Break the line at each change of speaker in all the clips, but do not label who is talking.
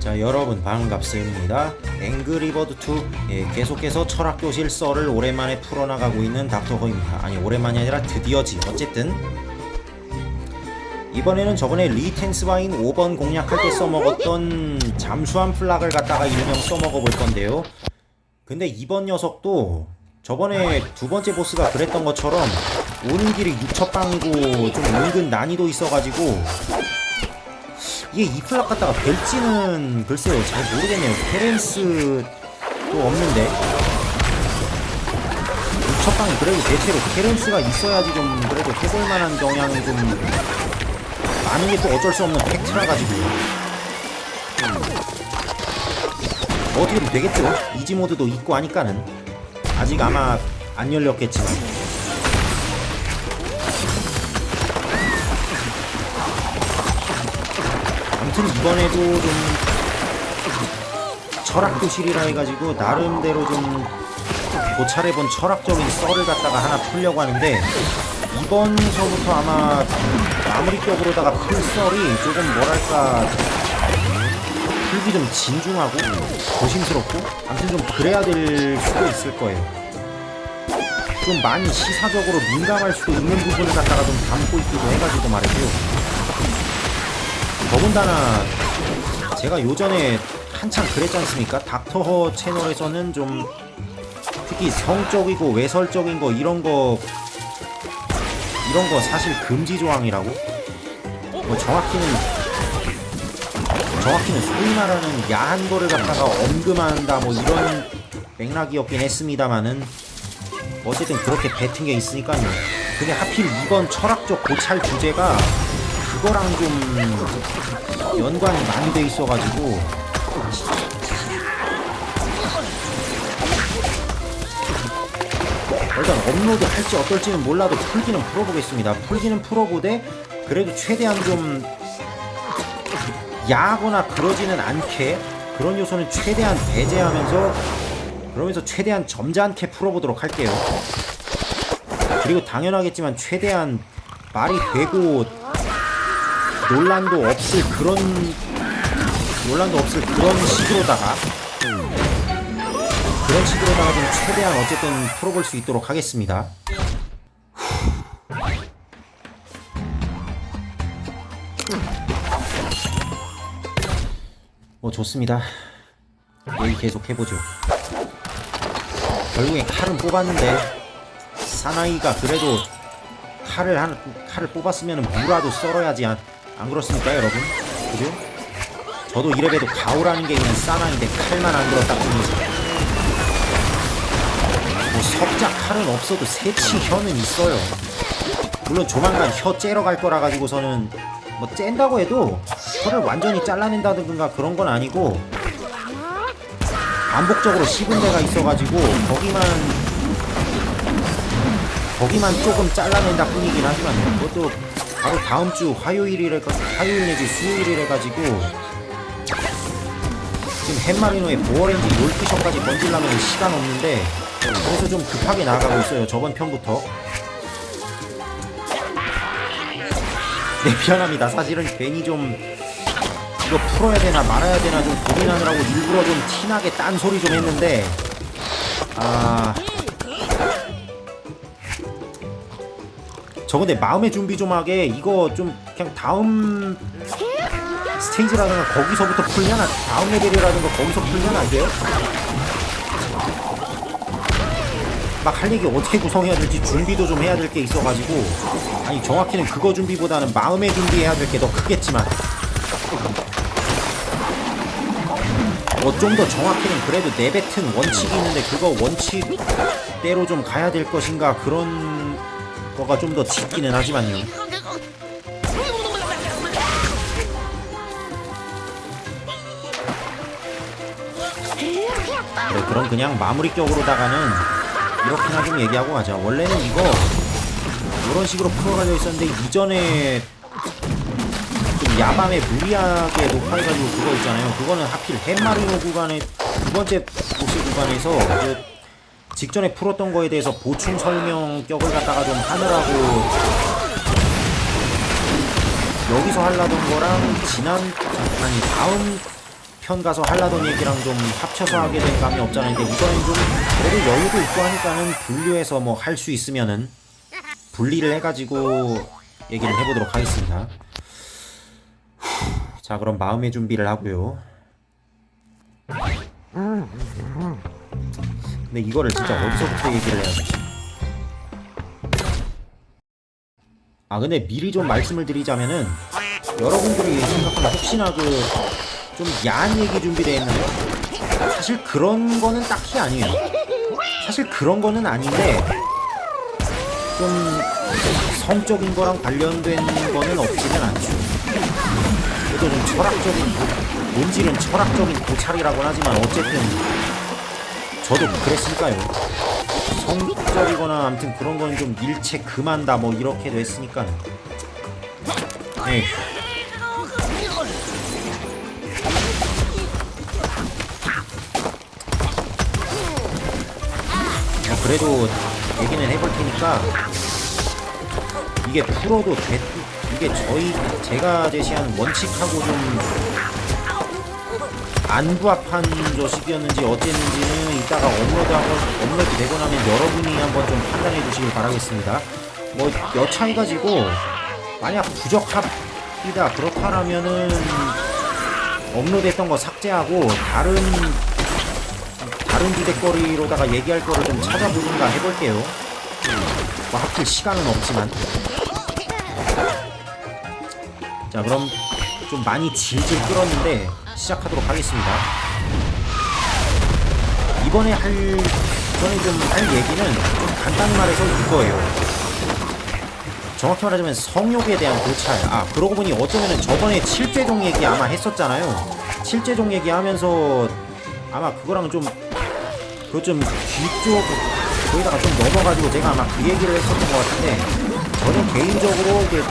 자 여러분 반갑습니다. 앵그리버드2 예, 계속해서 철학교실 썰을 오랜만에 풀어나가고 있는 닥터허입니다. 아니 오랜만이 아니라 드디어지. 어쨌든 이번에는 저번에 리텐스바인 5번 공략할 때 써먹었던 잠수함 플락을 갖다가 일명 써먹어 볼 건데요. 근데 이번 녀석도 저번에 두 번째 보스가 그랬던 것처럼 오는 길이 육첩방이고 좀 은근 난이도 있어가지고 이게 이 플랍 갖다가 될지는 글쎄요 잘 모르겠네요. 케렌스도 없는데. 우척방이 그래도 대체로 케렌스가 있어야지 좀 그래도 해볼 만한 경향이 좀 많은 게 또 어쩔 수 없는 팩트라 가지고. 뭐 어떻게든 되겠죠? 이지 모드도 있고 하니까는. 아직 아마 안 열렸겠지만 아무튼 이번에도 좀 철학 교실이라 해가지고 나름대로 좀 고찰해본 철학적인 썰을 갖다가 하나 풀려고 하는데 이번 서부터 아마 마무리격으로다가 풀 썰이 조금 뭐랄까 풀기 좀 진중하고 조심스럽고 아무튼 좀 그래야 될 수도 있을 거예요. 좀 많이 시사적으로 민감할 수도 있는 부분을 갖다가 좀 담고 있기도 해가지고 말이죠. 더군다나 제가 요전에 한참 그랬지 않습니까? 닥터허 채널에서는 좀 특히 성적이고 외설적인 거 이런 거 이런 거 사실 금지 조항이라고 뭐 정확히는 정확히는 소위 말하는 야한 거를 갖다가 언급한다 뭐 이런 맥락이었긴 했습니다만은 어쨌든 그렇게 뱉은 게 있으니까요. 근데 하필 이번 철학적 고찰 주제가 그거랑 좀 연관이 많이 돼 있어가지고 일단 업로드 할지 어떨지는 몰라도 풀기는 풀어보겠습니다. 풀기는 풀어보되 그래도 최대한 좀 야하거나 그러지는 않게 그런 요소는 최대한 배제하면서 그러면서 최대한 점잖게 풀어보도록 할게요. 그리고 당연하겠지만 최대한 말이 되고 논란도 없을 그런 논란도 없을 그런 식으로다가 그런 식으로다가 좀 최대한 어쨌든 풀어볼 수 있도록 하겠습니다. 뭐 좋습니다. 얘기 계속 해보죠. 결국엔 칼은 뽑았는데 사나이가 그래도 칼을 한 칼을 뽑았으면 무라도 썰어야지 안, 안 그렇습니까 여러분? 그죠? 저도 이래봬도 가오라는 게 있는 사나이인데 칼만 안 들었다 뿐이지. 뭐 석자 칼은 없어도 새치 혀는 있어요. 물론 조만간 혀 째러 갈 거라 가지고서는 뭐 쨘다고 해도 혀를 완전히 잘라낸다든가 그런 건 아니고 반복적으로 씹은 데가 있어가지고 거기만 거기만 조금 잘라낸다 뿐이긴 하지만 그것도 바로 다음 주 화요일이래 화요일 내지 수요일이래 가지고 지금 햇마리노의 보어렌지 롤피셔까지 건질라면 시간 없는데 그래서 좀 급하게 나가고 있어요 저번 편부터. 네 미안합니다. 사실은 괜히 좀 이거 풀어야 되나 말아야 되나 좀 고민하느라고 일부러 좀 티나게 딴소리 좀 했는데 아... 저 근데 마음의 준비 좀 하게. 이거 좀 그냥 다음 스테이지라든가 거기서부터 풀면 안, 다음 레벨이라든가 거기서 풀면 안 돼요? 막 할 얘기 어떻게 구성해야 될지 준비도 좀 해야 될 게 있어가지고. 아니 정확히는 그거 준비보다는 마음의 준비해야 될 게 더 크겠지만. 뭐 좀 더 정확히는 그래도 내뱉은 원칙이 있는데 그거 원칙대로 좀 가야 될 것인가 그런 거가 좀 더 짙기는 하지만요. 그래 그럼 그냥 마무리격으로다가는 이렇게나 좀 얘기하고 가자. 원래는 이거 이런 식으로 풀어가려 했었는데 이전에 좀 야밤에 무리하게 녹화해가지고 그거 있잖아요. 그거는 하필 햇마리노 구간에 두 번째 보스 구간에서 그 직전에 풀었던 거에 대해서 보충 설명 격을 갖다가 좀 하느라고 여기서 하려던 거랑 지난 아니 다음 편 가서 하려던 얘기랑 좀 합쳐서 하게 된 감이 없잖아. 근데 이번엔 좀 그래도 여유도 있고 하니까는 분류해서 뭐 할 수 있으면은 분리를 해가지고 얘기를 해보도록 하겠습니다. 자 그럼 마음의 준비를 하고요. 근데 이거를 진짜 어디서부터 얘기를 해야 되지? 아 근데 미리 좀 말씀을 드리자면은 여러분들이 생각하는 혹시나 그 좀 야한 얘기 준비되어 있나요? 사실 그런 거는 딱히 아니에요. 사실 그런 거는 아닌데 좀 성적인 거랑 관련된 거는 없지는 않죠. 그래도 좀 철학적인 도- 본질은 철학적인 고찰이라고는 하지만 어쨌든 저도 그랬으니까요. 성적이거나 아무튼 그런 거는 좀 일체 금한다 뭐 이렇게 됐으니까는. 네. 어, 그래도 얘기는 해볼 테니까 이게 풀어도 돼 이게 저희 제가 제시한 원칙하고 좀 안 부합한 조식이었는지 어쨌는지는 이따가 업로드하고 업로드 되고 나면 여러분이 한번 좀 판단해 주시길 바라겠습니다. 뭐 여차해 가지고 만약 부적합이다 그렇다라면은 업로드했던 거 삭제하고 다른 다른 주제거리로다가 얘기할 거를 좀 찾아보든가 해볼게요. 뭐 하필 시간은 없지만. 자 그럼 좀 많이 질질 끌었는데 시작하도록 하겠습니다. 이번에 할 이번에 좀 할 얘기는 좀 간단히 말해서 이거예요. 정확히 말하자면 성욕에 대한 고찰. 아 그러고 보니 어쩌면은 저번에 칠죄종 얘기 아마 했었잖아요. 칠죄종 얘기하면서 아마 그거랑 좀 그거 좀 뒤쪽 거기다가 좀 넘어가지고 제가 아마 그 얘기를 했었던 것 같은데 저는 개인적으로 이게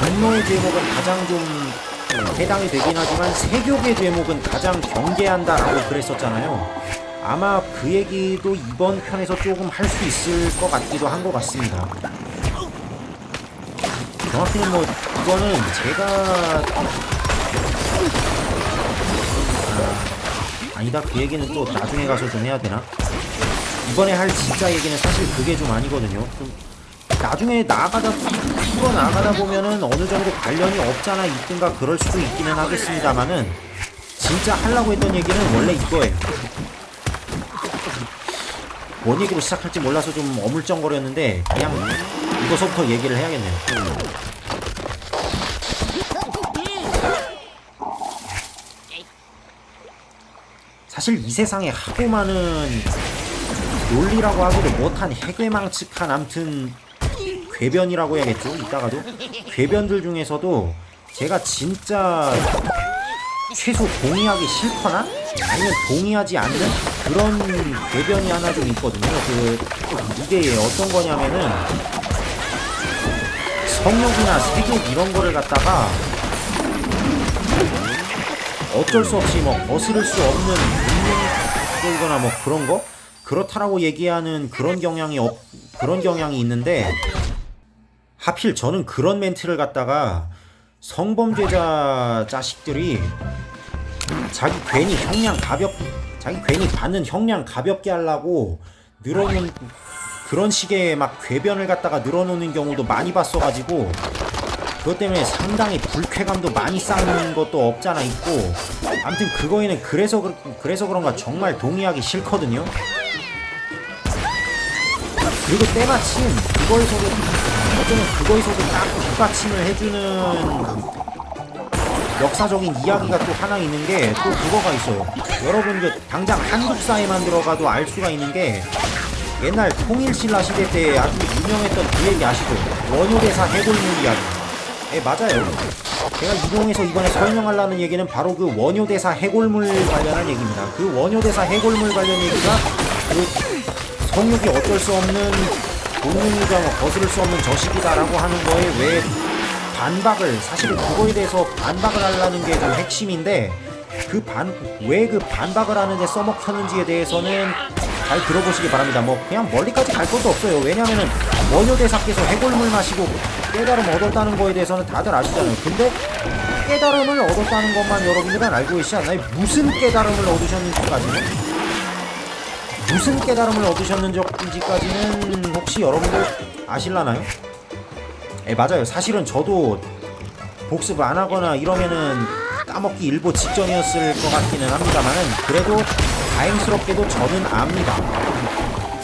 분노의 제목은 가장 좀 해당이 되긴 하지만 세욕의 제목은 가장 경계한다라고 그랬었잖아요. 아마 그 얘기도 이번 편에서 조금 할 수 있을 것 같기도 한 것 같습니다. 정확히는 뭐 이거는 제가 아, 아니다 그 얘기는 또 나중에 가서 좀 해야 되나? 이번에 할 진짜 얘기는 사실 그게 좀 아니거든요. 좀 나중에 나가다 풀어 나가다 보면은 어느 정도 관련이 없잖아 있든가 그럴 수도 있기는 하겠습니다만은 진짜 하려고 했던 얘기는 원래 이거예요. 뭔 얘기로 시작할지 몰라서 좀 어물쩡거렸는데 그냥 이거서부터 얘기를 해야겠네요. 사실 이 세상에 하고 많은 논리라고 하기를 못한 해괴망측한 암튼 궤변이라고 해야겠죠? 이따가도? 궤변들 중에서도 제가 진짜 최소 동의하기 싫거나 아니면 동의하지 않는 그런 궤변이 하나 좀 있거든요. 그 이게 어떤 거냐면은 성욕이나 세욕 이런 거를 갖다가 어쩔 수 없이 뭐 거스를 수 없는 본능이거나 뭐 그런 거? 그렇다라고 얘기하는 그런 경향이 없 그런 경향이 있는데 하필 저는 그런 멘트를 갖다가 성범죄자 자식들이 자기 괜히 형량 가볍 자기 괜히 받는 형량 가볍게 하려고 늘어놓은 그런 식의 막 궤변을 갖다가 늘어놓는 경우도 많이 봤어가지고 그것 때문에 상당히 불쾌감도 많이 쌓는 것도 없잖아 있고 아무튼 그거에는 그래서 그, 그래서 그런가 정말 동의하기 싫거든요. 그리고 때마침 그거에서도 어쩌면 그거에서도 딱 뒷받침을 해주는 역사적인 이야기가 또 하나 있는 게 또 그거가 있어요. 여러분 그 당장 한국 사회만 들어가도 알 수가 있는 게 옛날 통일신라 시대 때 아주 유명했던 그 얘기 아시죠? 원효대사 해골물 이야기. 예 맞아요. 제가 이동해서 이번에 설명하려는 얘기는 바로 그 원효대사 해골물 관련한 얘기입니다. 그 원효대사 해골물 관련 얘기가 그 성욕이 어쩔 수 없는 본능이자 뭐 거스를 수 없는 저식이다라고 하는 거에 왜 반박을 사실은 그거에 대해서 반박을 하려는 게좀 핵심인데 그 반 왜 그 반박을 하는데 써먹혔는지에 대해서는 잘 들어보시기 바랍니다. 뭐 그냥 멀리까지 갈 것도 없어요. 왜냐면은 원효대사께서 해골물 마시고 깨달음 얻었다는 거에 대해서는 다들 아시잖아요. 근데 깨달음을 얻었다는 것만 여러분들은 알고 계시지 않나요? 무슨 깨달음을 얻으셨는지까지는 무슨 깨달음을 얻으셨는지까지는 혹시 여러분들 아실라나요? 예 맞아요. 사실은 저도 복습 안 하거나 이러면은 까먹기 일보 직전이었을 것 같기는 합니다만은 그래도 다행스럽게도 저는 압니다.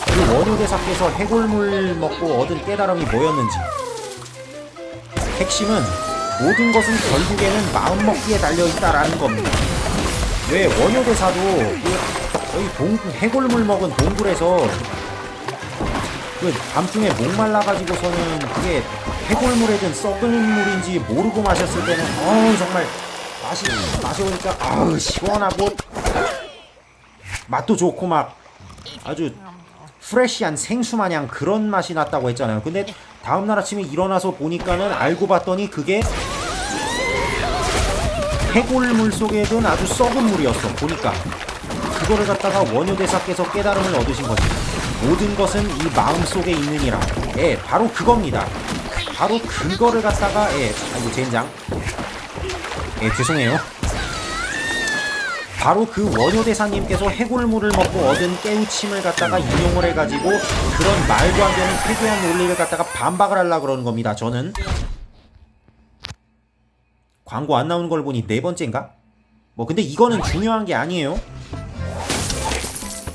그 원효 대사께서 해골물 먹고 얻은 깨달음이 뭐였는지. 핵심은 모든 것은 결국에는 마음먹기에 달려있다라는 겁니다. 왜 원효 대사도 그 거의 동, 해골물 먹은 동굴에서 그 밤중에 목말라가지고서는 그게 해골물이든 썩은 물인지 모르고 마셨을 때는 어우 정말 맛이 마셔보니까 아우 시원하고 맛도 좋고 막 아주 프레시한 생수 마냥 그런 맛이 났다고 했잖아요. 근데 다음날 아침에 일어나서 보니까는 알고 봤더니 그게 해골물 속에 든 아주 썩은 물이었어. 보니까 그거를 갖다가 원효대사께서 깨달음을 얻으신 거지. 모든 것은 이 마음 속에 있느니라. 예, 바로 그겁니다. 바로 그거를 갖다가 예, 아이고 젠장. 예, 죄송해요. 바로 그 원효대사님께서 해골물을 먹고 얻은 깨우침을 갖다가 인용을 해가지고 그런 말도 안 되는 세계한 논리를 갖다가 반박을 하려 그러는 겁니다. 저는 광고 안 나오는 걸 보니 네 번째인가? 뭐 근데 이거는 중요한 게 아니에요.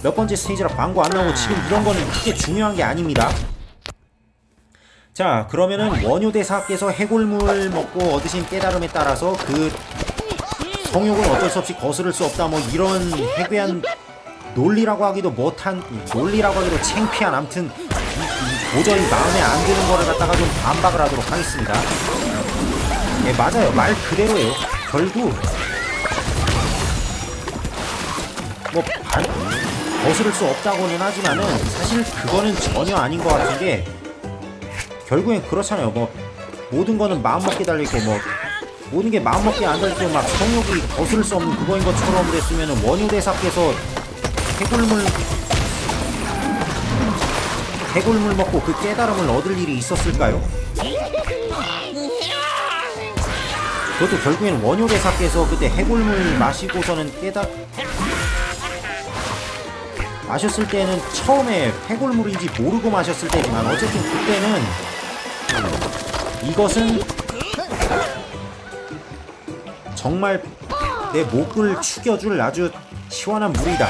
몇 번째 스테이지라 광고 안 나오고 지금 이런 거는 크게 중요한 게 아닙니다. 자 그러면은 원효대사께서 해골물 먹고 얻으신 깨달음에 따라서 그 성욕은 어쩔 수 없이 거스를 수 없다 뭐 이런 해괴한 논리라고 하기도 못한 논리라고 하기도 창피한 암튼 도저히 마음에 안 드는 거를 갖다가 좀 반박을 하도록 하겠습니다. 예 맞아요 말 그대로예요. 결국 뭐 반, 거스를 수 없다고는 하지만은 사실 그거는 전혀 아닌 것 같은 게 결국엔 그렇잖아요. 뭐 모든 거는 마음 먹게 달려 있고 뭐 모든 게 마음 먹게 안 달려 있고 막 성욕이 거스를 수 없는 그거인 것처럼 됐으면은 원효 대사께서 해골물 해골물 먹고 그 깨달음을 얻을 일이 있었을까요? 그것도 결국엔 원효 대사께서 그때 해골물 마시고서는 깨달 마셨을 때는 처음에 해골물인지 모르고 마셨을 때지만 어쨌든 그때는 이것은 정말 내 목을 축여줄 아주 시원한 물이다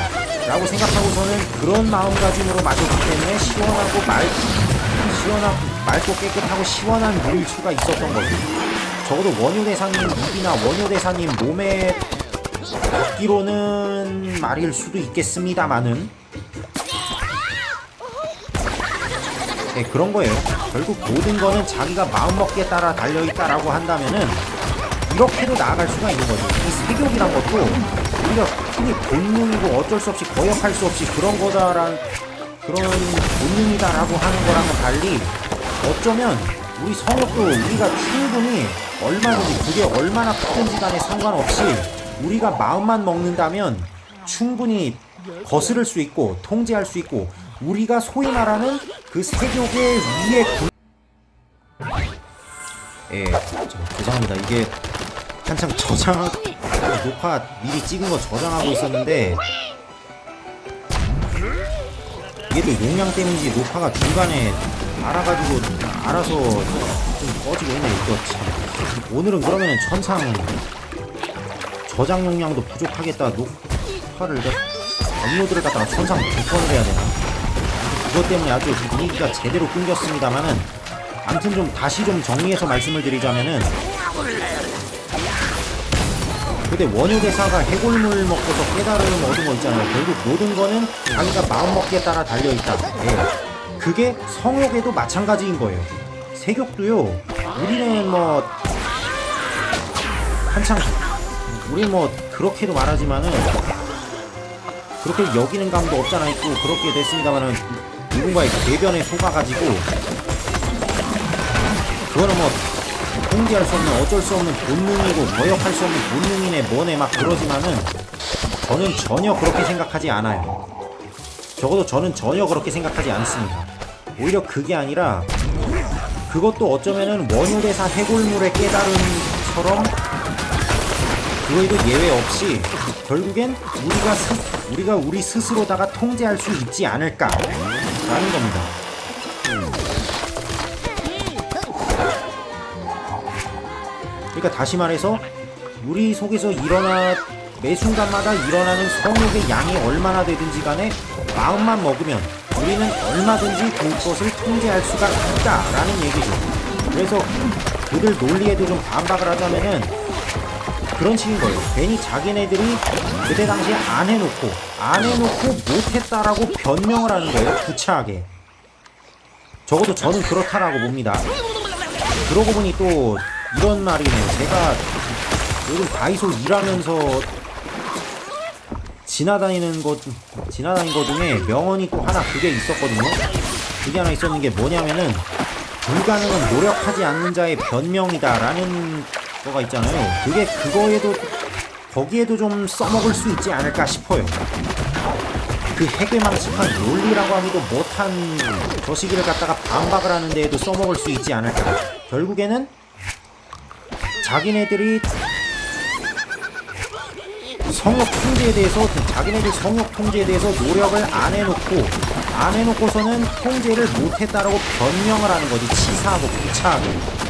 라고 생각하고서는 그런 마음가짐으로 마셨기 때문에 시원하고 말 시원하고 맑고 깨끗하고 시원한 물일 수가 있었던 거죠. 적어도 원효대사님 입이나 원효대사님 몸에 듣기로는 말일 수도 있겠습니다만은 네, 그런 거예요. 결국 모든 거는 자기가 마음먹기에 따라 달려있다라고 한다면은 이렇게도 나아갈 수가 있는 거죠. 이 세욕이란 것도 우리가 흔히 본능이고 어쩔 수 없이 거역할 수 없이 그런 거다란 그런 본능이다라고 하는 거랑은 달리 어쩌면 우리 성욕도 우리가 충분히 얼마든지 그게 얼마나 크든지 간에 상관없이 우리가 마음만 먹는다면 충분히 거스를 수 있고 통제할 수 있고 우리가 소위 말하는 그 세력의 위에 군... 예, 저, 죄송합니다. 이게 한창 저장 녹화 미리 찍은 거 저장하고 있었는데 또 용량 때문인지 녹화가 중간에 알아가지고 알아서 좀 꺼지고 있네 이거 참 오늘은 그러면은 천상 저장 용량도 부족하겠다 녹화를 업로드를 갖다가 천상 두 번을 해야 되나 그것 때문에 아주 분위기가 제대로 끊겼습니다만은 아무튼 좀 다시 좀 정리해서 말씀을 드리자면은 근데 원효 대사가 해골물 먹고서 깨달음을 얻은 거 있잖아요. 결국 모든 거는 자기가 마음먹기에 따라 달려있다. 예. 그게 성욕에도 마찬가지인 거예요. 세욕도요 우리는 뭐 한창 우리 뭐 그렇게도 말하지만은 그렇게 여기는 감도 없잖아 있고 그렇게 됐습니다만은 누군가의 대변에 속아가지고 그거는 뭐 통제할 수 없는 어쩔 수 없는 본능이고 거역할 수 없는 본능이네 뭐네 막 그러지만은 저는 전혀 그렇게 생각하지 않아요. 적어도 저는 전혀 그렇게 생각하지 않습니다. 오히려 그게 아니라 그것도 어쩌면은 원효대사 해골물의 깨달음처럼 그거에도 예외 없이 결국엔 우리가 스, 우리가 우리 스스로다가 통제할 수 있지 않을까 라는 겁니다. 그러니까 다시 말해서 우리 속에서 일어나 매 순간마다 일어나는 성욕의 양이 얼마나 되든지 간에 마음만 먹으면 우리는 얼마든지 그 것을 통제할 수가 있다라는 얘기죠. 그래서 그들 논리에도 좀 반박을 하자면은 그런 식인 거예요. 괜히 자기네들이 그때 당시에 안 해놓고 안 해놓고 못했다라고 변명을 하는 거예요. 구차하게. 적어도 저는 그렇다라고 봅니다. 그러고 보니 또 이런 말이네요. 제가 요즘 다이소 일하면서 지나다니는 것 지나다닌 것 중에 명언이 또 하나 그게 있었거든요. 그게 하나 있었는 게 뭐냐면은 불가능은 노력하지 않는 자의 변명이다라는 거가 있잖아요. 그게 그거에도 거기에도 좀 써먹을 수 있지 않을까 싶어요. 그 해괴망측한 논리라고 하기도 못한 저 시기를 갖다가 반박을 하는 데에도 써먹을 수 있지 않을까. 결국에는 자기네들이 성역 통제에 대해서 자기네들 성역 통제에 대해서 노력을 안 해놓고 안 해놓고서는 통제를 못했다라고 변명을 하는 거지 치사하고 구차하게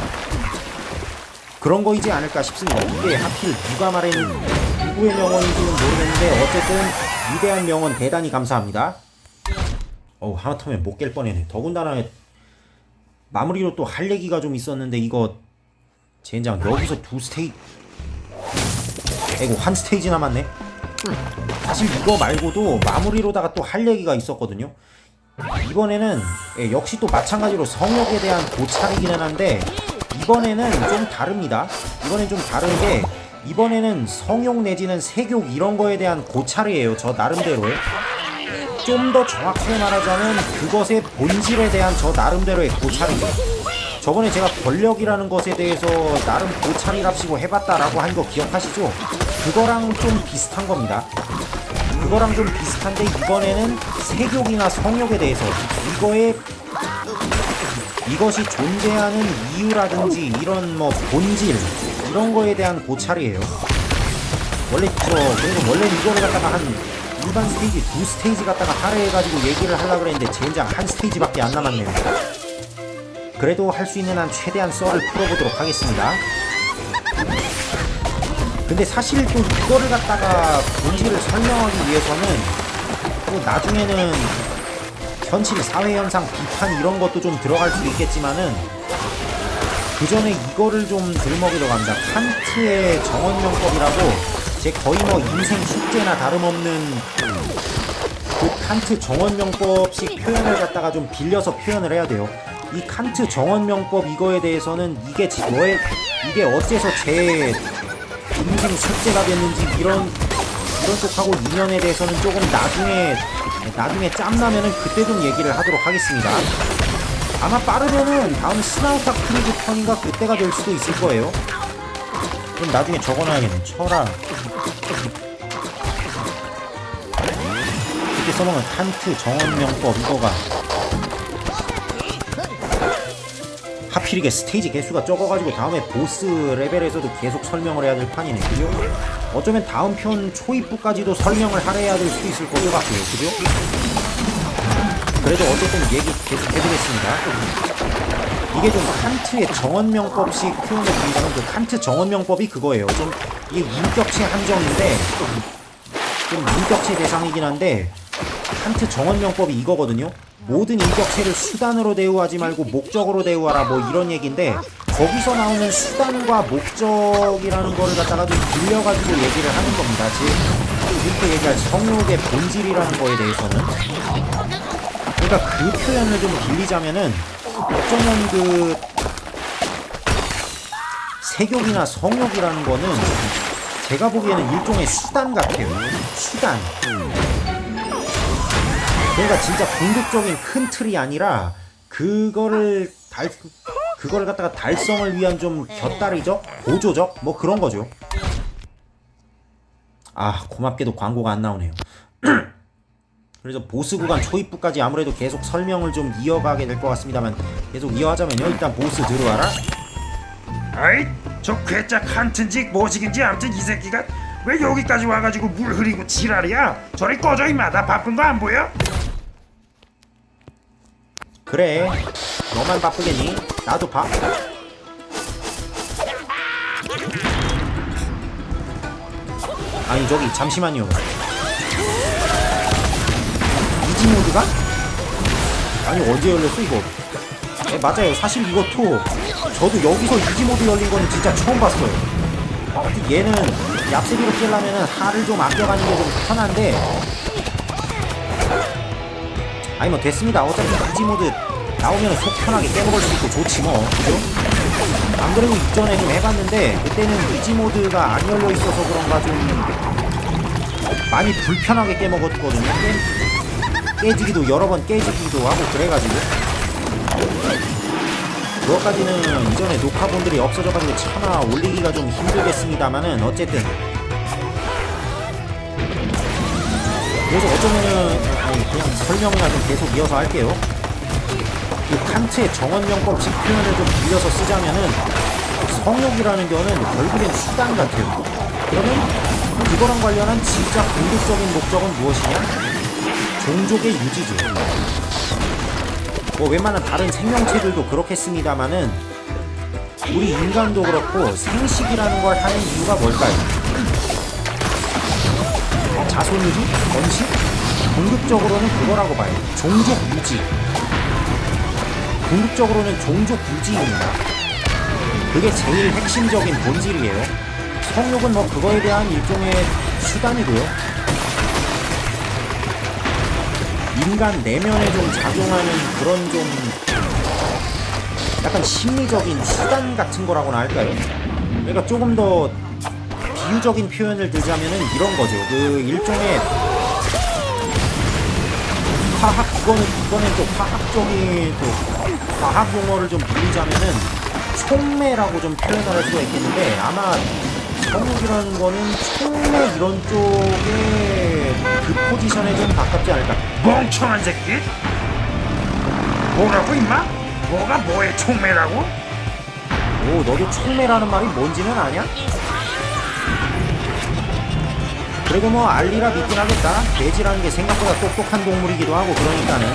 그런 거이지 않을까 싶습니다. 이게 하필 누가 말했는 누구의 명언인지는 모르겠는데 어쨌든 위대한 명언 대단히 감사합니다. 어우 하마터면 못 깰 뻔했네. 더군다나 마무리로 또 할 얘기가 좀 있었는데 이거 젠장 여기서 두 스테이 에고 한 스테이지 남았네. 사실 이거 말고도 마무리로다가 또 할 얘기가 있었거든요. 이번에는 예, 역시 또 마찬가지로 성역에 대한 고찰이기는 한데 이번에는 좀 다릅니다. 이번엔 좀 다른 게 이번에는 성욕 내지는 세욕 이런 거에 대한 고찰이에요. 저 나름대로의. 좀 더 정확하게 말하자면 그것의 본질에 대한 저 나름대로의 고찰이죠. 저번에 제가 권력이라는 것에 대해서 나름 고찰이랍시고 해봤다라고 한 거 기억하시죠? 그거랑 좀 비슷한 겁니다. 그거랑 좀 비슷한데 이번에는 세욕이나 성욕에 대해서 이거의 이것이 존재하는 이유라든지 이런 뭐 본질 이런 거에 대한 고찰이에요. 원래 저 그래서 원래 이거를 갖다가 한 일반 스테이지 두 스테이지 갖다가 할애해가지고 얘기를 하려고 그랬는데 젠장 한 스테이지밖에 안 남았네요. 그래도 할 수 있는 한 최대한 썰을 풀어보도록 하겠습니다. 근데 사실 또 이거를 갖다가 본질을 설명하기 위해서는 또 나중에는 현실 사회현상 비판 이런 것도 좀 들어갈 수 있겠지만은 그 전에 이거를 좀 들먹이러 갑니다. 칸트의 정원명법이라고 제 거의 뭐 인생 숙제나 다름없는 그 칸트 정원명법식 표현을 갖다가 좀 빌려서 표현을 해야 돼요. 이 칸트 정원명법 이거에 대해서는 이게 지- 뭐에 이게 어째서 제 인생 숙제가 됐는지 이런 이런 쪽하고 인연에 대해서는 조금 나중에 나중에 짬나면은 그때 좀 얘기를 하도록 하겠습니다. 아마 빠르면은 다음 스나우타 크루즈 편인가 그때가 될 수도 있을 거예요. 그럼 나중에 적어놔야겠네. 철학. 그때 써먹은 칸트 정원명법 이거가 하필 이게 스테이지 개수가 적어가지고 다음에 보스 레벨에서도 계속 설명을 해야 될 판이네 그죠? 어쩌면 다음 편 초입부까지도 설명을 하려야 될 수도 있을 것 같고요 그죠? 그래도 어쨌든 얘기 계속 해드리겠습니다 이게 좀 칸트의 정원명법식 표현을 드리자면 그 칸트 정원명법이 그거예요 좀 이게 인격체 한정인데 좀 인격체 대상이긴 한데 칸트 정원명법이 이거거든요. 모든 인격체를 수단으로 대우하지 말고 목적으로 대우하라 뭐 이런 얘기인데 거기서 나오는 수단과 목적이라는 거를 갖다가 좀 빌려가지고 얘기를 하는 겁니다. 즉 이렇게 얘기할 성욕의 본질이라는 거에 대해서는 그러니까 그 표현을 좀 빌리자면은 어쩌면 그 세욕이나 성욕이라는 거는 제가 보기에는 일종의 수단 같아요. 수단. 그러니까 진짜 궁극적인 큰 틀이 아니라 그거를 달 그거를 갖다가 달성을 위한 좀 곁다리적 보조적? 뭐 그런 거죠. 아 고맙게도 광고가 안 나오네요. 그래서 보스 구간 초입부까지 아무래도 계속 설명을 좀 이어가게 될 것 같습니다만 계속 이어하자면요. 일단 보스 들어와라.
아이 저 괴짜 칸튼지 뭐지긴지 아무튼 이 새끼가 왜 여기까지 와가지고 물 흐리고 지랄이야? 저리 꺼져 임마. 나 바쁜 거 안 보여?
그래. 너만 바쁘겠니? 나도 바. 아니 저기 잠시만요. 이지 모드가? 아니 언제 열렸어 이거? 네, 맞아요. 사실 이것도 저도 여기서 이지 모드 열린 거는 진짜 처음 봤어요. 하여튼 얘는 얍세비로 깨려면 은 하를 좀 아껴가는 게 좀 편한데 아니 뭐 됐습니다. 어차피 이지 모드 나오면 속 편하게 깨먹을 수 있고 좋지 뭐. 그죠? 안 그래도 이전에 좀 해봤는데 그때는 이지 모드가 안 열려 있어서 그런가 좀 많이 불편하게 깨먹었거든요. 깨, 깨지기도 여러 번 깨지기도 하고 그래가지고. 그것까지는 이전에 녹화본들이 없어져가지고 차마 올리기가 좀 힘들겠습니다만은 어쨌든 그래서 어쩌면은 아니 그냥 설명이나 좀 계속 이어서 할게요. 이 칸트의 정원명법식 표현을 좀 빌려서 쓰자면은 성욕이라는 거는 결국엔 수단 같아요. 그러면 그거랑 관련한 진짜 궁극적인 목적은 무엇이냐? 종족의 유지죠. 뭐 웬만한 다른 생명체들도 그렇겠습니다만은 우리 인간도 그렇고 생식이라는 걸 하는 이유가 뭘까요? 자손유지? 번식? 궁극적으로는 그거라고 봐요. 종족 유지. 궁극적으로는 종족 유지입니다. 그게 제일 핵심적인 본질이에요. 성욕은 뭐 그거에 대한 일종의 수단이고요. 인간 내면에 좀 작용하는 그런 좀 약간 심리적인 수단 같은 거라고나 할까요? 그러니까 조금 더 비유적인 표현을 들자면은 이런 거죠. 그 일종의 화학 이거는 이거는 또 화학적인 또 과학 용어를 좀 빌리자면은 촉매라고 좀 표현을 할 수가 있겠는데 아마 성욕이라는 거는 촉매 이런 쪽의 그 포지션에 좀 가깝지 않을까.
멍청한 새끼 뭐라고 임마? 뭐가 뭐의 총매라고?
오, 너도 촉매라는 말이 뭔지는 아냐? 그래도 뭐 알리라 믿긴 하겠다. 돼지라는 게 생각보다 똑똑한 동물이기도 하고 그러니까는.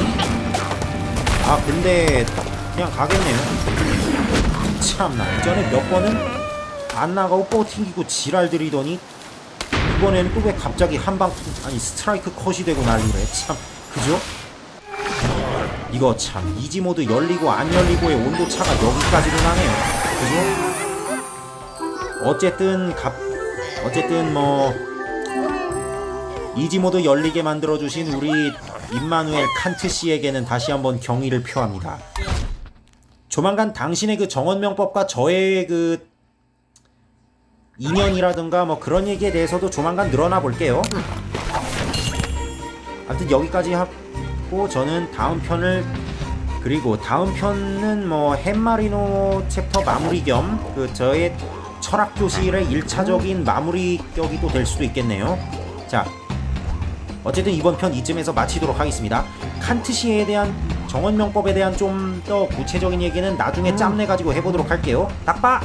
아 근데 그냥 가겠네요. 참나 이전에 몇 번은 안 나가고 뽀 튕기고 지랄 들이더니 이번에는 또왜 갑자기 한방 아니 스트라이크 컷이 되고 난리래. 참 그죠? 이거 참 이지 모드 열리고 안 열리고의 온도 차가 여기까지도 나네요. 그죠? 어쨌든 갑 어쨌든 뭐 이지 모드 열리게 만들어 주신 우리 임마누엘 칸트 씨에게는 다시 한번 경의를 표합니다. 조만간 당신의 그 정원명법과 저의 그 인연이라든가 뭐 그런 얘기에 대해서도 조만간 늘어나 볼게요. 아무튼 여기까지 하고 저는 다음 편을 그리고 다음 편은 뭐 햄마리노 챕터 마무리 겸 그 저의 철학 교실의 1차적인 마무리 격이 또 될 수도 있겠네요. 자, 어쨌든 이번 편 이쯤에서 마치도록 하겠습니다. 칸트 시에 대한 정원명법에 대한 좀 더 구체적인 얘기는 나중에 짬내 가지고 해보도록 할게요. 딱빠!